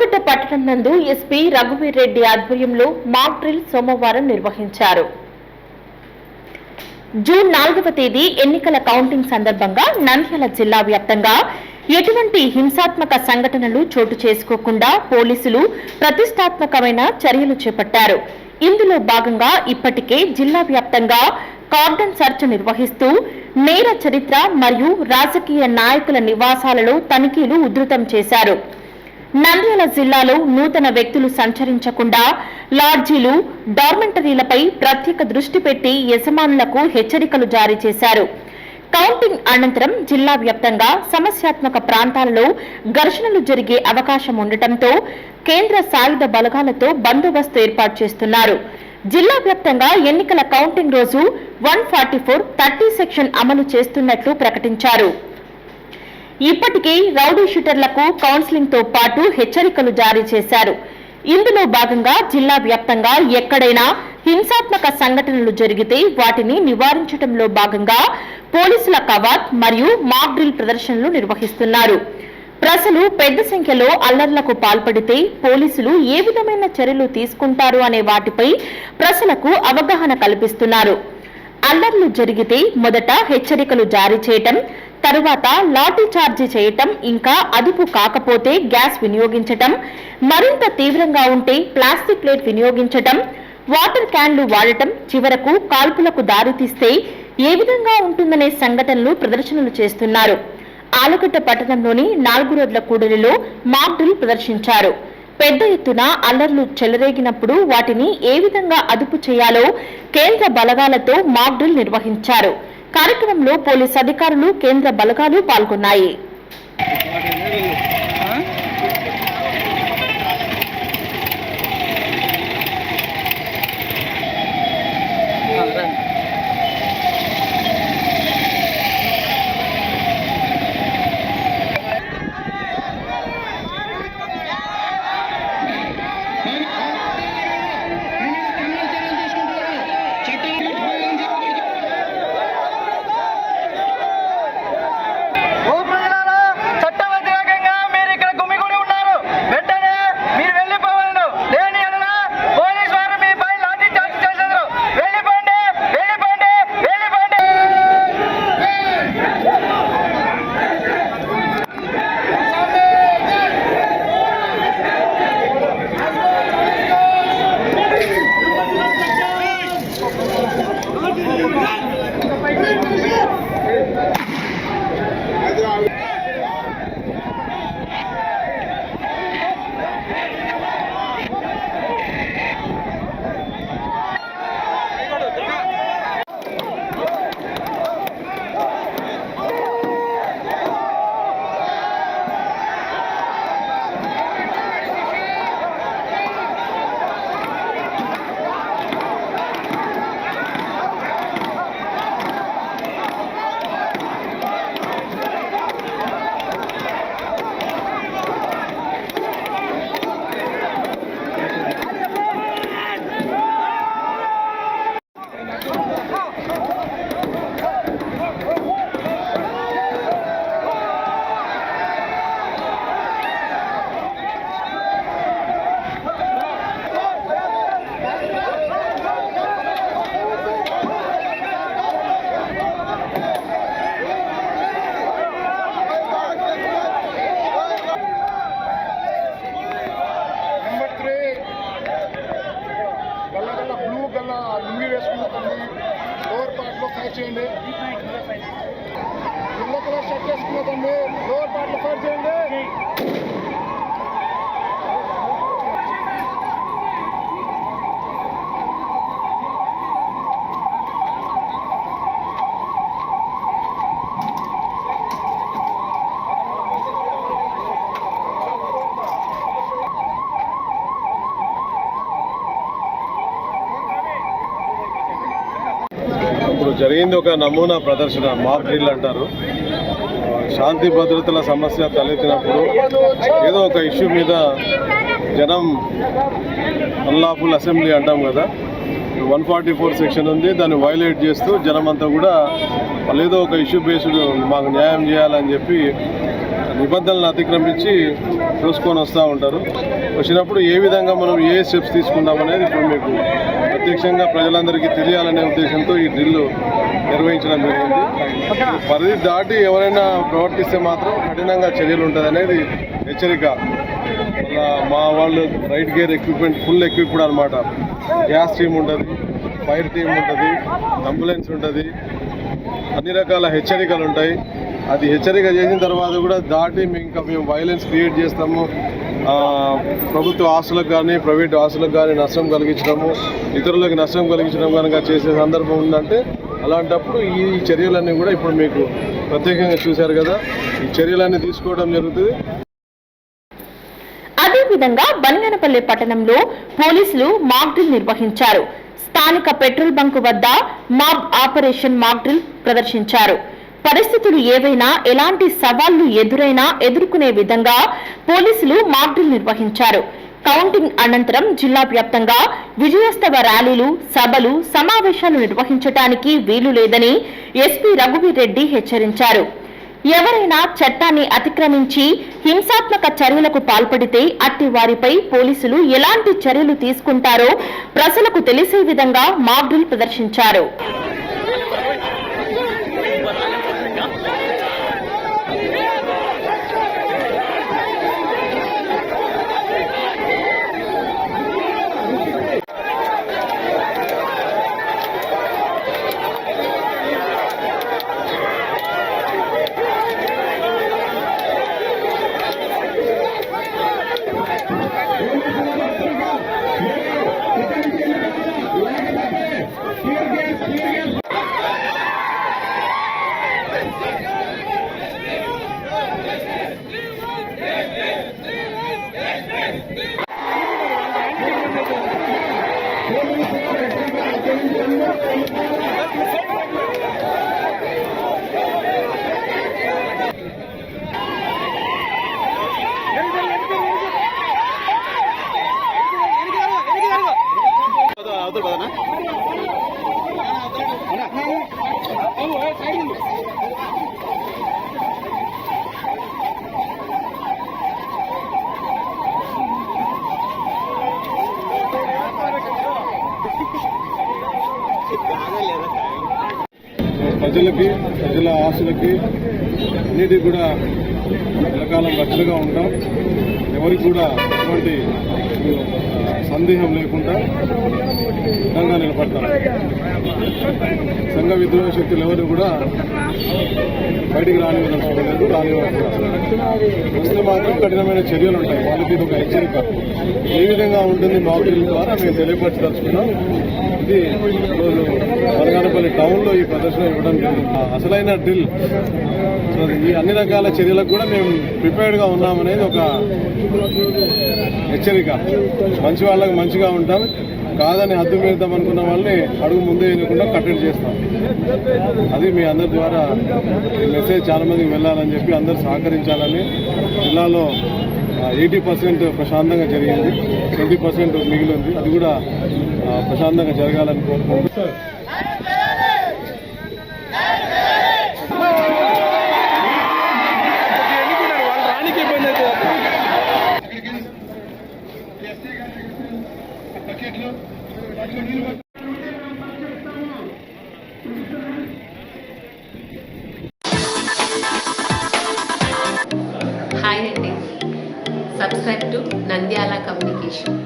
ఆలగడ్డ పట్టణం నందు ఎస్పీ రఘువీర్ రెడ్డి ఆధ్వర్యంలో మాక్ డ్రిల్ సోమవారం నిర్వహించారు. జూన్ నాలుగవ తేదీ ఎన్నికల కౌంటింగ్ సందర్భంగా నంద్యాల జిల్లా వ్యాప్తంగా ఎటువంటి హింసాత్మక సంఘటనలు చోటు చేసుకోకుండా పోలీసులు ప్రతిష్టాత్మకమైన చర్యలు చేపట్టారు. ఇందులో భాగంగా ఇప్పటికే జిల్లా వ్యాప్తంగా కార్డన్ సర్చ్ నిర్వహిస్తూ నేర చరిత్ర మరియు రాజకీయ నాయకుల నివాసాలలో తనిఖీలు ఉధృతం చేశారు. నంద్యాల జిల్లాలో నూతన వ్యక్తులు సంచరించకుండా లాడ్జీలు డార్మెంటరీలపై ప్రత్యేక దృష్టి పెట్టి యజమానులకు హెచ్చరికలు జారీ చేశారు. కౌంటింగ్ అనంతరం జిల్లా వ్యాప్తంగా సమస్యాత్మక ప్రాంతాలలో ఘర్షణలు జరిగే అవకాశం ఉండటంతో కేంద్ర సాయుధ బలగాలతో బందోబస్తు ఏర్పాటు చేస్తున్నారు. జిల్లా వ్యాప్తంగా ఎన్నికల కౌంటింగ్ రోజు one forty four thirty section అమలు చేస్తున్నట్లు ప్రకటించారు. ఇప్పటికే రౌడీ షూటర్లకు కౌన్సిలింగ్తో పాటు హెచ్చరికలు జారీ చేశారు. ఇందులో భాగంగా జిల్లా వ్యాప్తంగా ఎక్కడైనా హింసాత్మక సంఘటనలు జరిగితే వాటిని నివారించడంలో భాగంగా పోలీసుల కవాత్ మరియు మాక్ డ్రిల్ ప్రదర్శనలు నిర్వహిస్తున్నారు. ప్రజలు పెద్ద సంఖ్యలో అల్లర్లకు పాల్పడితే పోలీసులు ఏ విధమైన చర్యలు తీసుకుంటారు అనే వాటిపై ప్రజలకు అవగాహన కల్పిస్తున్నారు. అల్లర్లు జరిగితే మొదట హెచ్చరికలు జారీ చేయటం తరువాత లాఠీ చార్జీ చేయటం ఇంకా అదుపు కాకపోతే గ్యాస్ వినియోగించటం మరింత తీవ్రంగా ఉంటే ప్లాస్టిక్ ప్లేట్ వినియోగించటం వాటర్ క్యాన్లు వాడటం చివరకు కాల్పులకు దారితీస్తే ఏ విధంగా ఉంటుందనే సంఘటనలు ప్రదర్శనలు చేస్తున్నారు. ఆలగడ్డ పట్టణంలోని నాలుగు రోడ్ల కూడలిలో మాక్ డ్రిల్ ప్రదర్శించారు. పెద్ద ఎత్తున అల్లర్లు చెలరేగినప్పుడు వాటిని ఏ విధంగా అదుపు చేయాలో కేంద్ర బలగాలతో మాక్ డ్రిల్ నిర్వహించారు. కార్యక్రమంలో పోలీస్ అధికారులు కేంద్ర బలగాలు పాల్గొన్నాయి. చేసుకున్నదండి. షర్ట్ వేసుకున్నదండి లోవర్ పార్ట్లో ఫైర్ చేయండి జరిగింది ఒక నమూనా ప్రదర్శన మాప్ డ్రిల్ అంటారు. శాంతి భద్రతల సమస్య తలెత్తినప్పుడు ఏదో ఒక ఇష్యూ మీద జనం అన్లాఫుల్ అసెంబ్లీ అంటాం కదా. వన్ ఫార్టీ ఫోర్ సెక్షన్ ఉంది దాన్ని వైలేట్ చేస్తూ జనం అంతా కూడా వాళ్ళు ఏదో ఒక ఇష్యూ బేస్డ్ మాకు న్యాయం చేయాలని చెప్పి నిబంధనలను అతిక్రమించి చూసుకొని వస్తూ ఉంటారు. వచ్చినప్పుడు ఏ విధంగా మనం ఏ స్టెప్స్ తీసుకుంటాం అనేది ఇప్పుడు మీకు ప్రత్యక్షంగా ప్రజలందరికీ తెలియాలనే ఉద్దేశంతో ఈ డ్రిల్ నిర్వహించడం జరిగింది. పరిధి దాటి ఎవరైనా ప్రవర్తిస్తే మాత్రం కఠినంగా చర్యలు ఉంటుంది అనేది హెచ్చరిక. మళ్ళా మా వాళ్ళు right gear equipment full equipped అనమాట గ్యాస్ టీమ్ ఉంటుంది ఫైర్ టీమ్ ఉంటుంది అంబులెన్స్ ఉంటుంది అన్ని రకాల హెచ్చరికలు ఉంటాయి. అది హెచ్చరిక చేసిన తర్వాత కూడా దాటి మేము ఇంకా మేము వైలెన్స్ క్రియేట్ చేస్తాము. ప్రభుత్వ ఆస్తులకు కానీ ప్రైవేట్ ఆస్తులకు కానీ నష్టం కలిగించడము ఇతరులకు నష్టం కలిగించడం కనుక చేసే సందర్భం ఉందంటే అలాంటప్పుడు ఈ చర్యలన్నీ కూడా ఇప్పుడు మీకు ప్రత్యేకంగా చూశారు కదా. ఈ చర్యలన్నీ తీసుకోవడం జరుగుతుంది. అదేవిధంగా బనియానపల్లి పట్టణంలో పోలీసులు మాక్డ్రిల్ నిర్వహించారు. స్థానిక పెట్రోల్ బంకు వద్ద మాబ్ ఆపరేషన్ మాక్డ్రిల్ ప్రదర్శించారు. పరిస్థితులు ఏవైనా ఎలాంటి సవాళ్ళు ఎదురైనా ఎదుర్కొనే విధంగా పోలీసులు మాక్ డ్రిల్ నిర్వహించారు. కౌంటింగ్ అనంతరం జిల్లా వ్యాప్తంగా విజయోత్సవ ర్యాలీలు సభలు సమావేశాలు నిర్వహించడానికి వీలు లేదని ఎస్పీ రఘువీర్ రెడ్డి హెచ్చరించారు. ఎవరైనా చట్టాన్ని అతిక్రమించి హింసాత్మక చర్యలకు పాల్పడితే అట్టి వారిపై పోలీసులు ఎలాంటి చర్యలు తీసుకుంటారో ప్రజలకు తెలిసే విధంగా మాక్ డ్రిల్ ప్రదర్శించారు ప్రజలకి ప్రజల ఆశలకి అన్నిటికీ కూడా ఎల్లకాలం రక్షణగా ఉంటాం. ఎవరికి కూడా ఎటువంటి సందేహం లేకుండా విధంగా నిలబడతాం. సంఘ విద్రోహ శక్తులు ఎవరు కూడా బయటికి రానివ్వదలుచుకోలేదు రానివ్వదు వస్తే మాత్రం కఠినమైన చర్యలు ఉంటాయి. వాళ్ళకి ఇది ఒక హెచ్చరిక. ఏ విధంగా ఉంటుంది మాకుల ద్వారా మేము తెలియపరచదలుచుకున్నాం. ఇది ఈరోజు వరగానపల్లి టౌన్లో ఈ ప్రదర్శన ఇవ్వడం జరుగుతుంది అసలైన డ్రిల్. సో ఈ అన్ని రకాల చర్యలకు కూడా మేము ప్రిపేర్డ్గా ఉన్నామనేది ఒక హెచ్చరిక. మంచి వాళ్ళకి మంచిగా ఉంటాం. కాదని హద్దు మీరుతాం అనుకున్న వాళ్ళని అడుగు ముందే వేయకుండా కట్టడి చేస్తాం. అది మీ అందరి ద్వారా ఈ మెసేజ్ చాలా మందికి వెళ్ళాలని చెప్పి అందరూ సహకరించాలని జిల్లాలో ఎయిటీ పర్సెంట్ ప్రశాంతంగా జరిగింది. ట్వంటీ పర్సెంట్ మిగిలి ఉంది అది కూడా ప్రశాంతంగా జరగాలని బకెట్లు వాటిలో నీళ్ళు హాయ్ అండి సబ్స్క్రైబ్ టు నంద్యాల కమ్యూనికేషన్